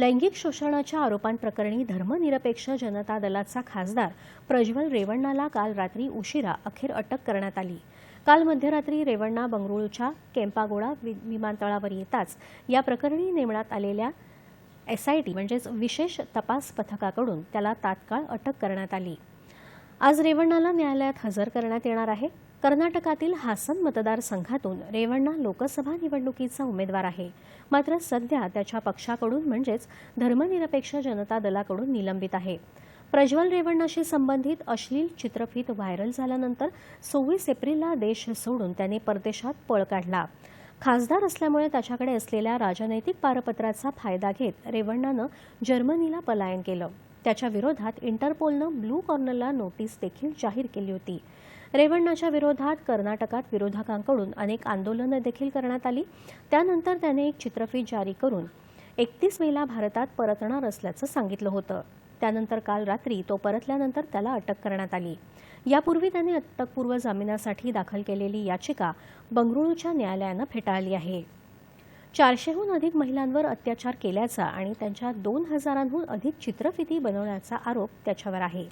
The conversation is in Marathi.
लैंगिक शोषणाच्या आरोपांप्रकरणी धर्मनिरपेक्ष जनता दलाचा खासदार प्रज्वल रेवण्णाला काल रात्री उशिरा अखेर अटक करण्यात आली. काल मध्यरात्री रेवण्णा बंगळुरूच्या केम्पागोळा वि- विमानतळावर येताच या प्रकरणी नेमण्यात आलेल्या एसआयटी म्हणजेच विशेष तपास पथकाकडून त्याला तात्काळ अटक करण्यात आली. आज रेवण्णाला न्यायालयात हजर करण्यात येणार आहे. कर्नाटकातील हासन मतदारसंघातून रेवण्णा लोकसभा निवडणुकीचा उमेदवार आहे. मात्र सध्या त्याच्या पक्षाकडून म्हणजेच धर्मनिरपेक्ष जनता दलाकडून निलंबित आहे. प्रज्वल रेवण्णाशी संबंधित अश्लील चित्रफित व्हायरल झाल्यानंतर सव्वीस एप्रिलला देश सोडून त्याने परदेशात पळ काढला. खासदार असल्यामुळे त्याच्याकडे असलेल्या राजनैतिक पारपत्राचा फायदा घेत रेवण्णानं जर्मनीला पलायन केलं. त्याच्या विरोधात इंटरपोलनं ब्लू कॉर्नरला नोटीस देखील जाहीर केली होती. रेवण्णाच्या विरोधात कर्नाटकात विरोधकांकडून अनेक आंदोलनं देखील करण्यात आली. त्यानंतर त्याने एक चित्रफित जारी करून एकतीस मेला भारतात परतणार असल्याचं सांगितलं होतं. त्यानंतर काल रात्री तो परतल्यानंतर त्याला अटक करण्यात आली. यापूर्वी त्याने अटकपूर्व जामिनासाठी दाखल केलेली याचिका बंगळुरूच्या न्यायालयानं फेटाळली आहे. चारशेहून अधिक महिलांवर अत्याचार केल्याचा आणि त्यांच्या दोन हजारांहून अधिक चित्रफिती बनवण्याचा आरोप त्याच्यावर आहे.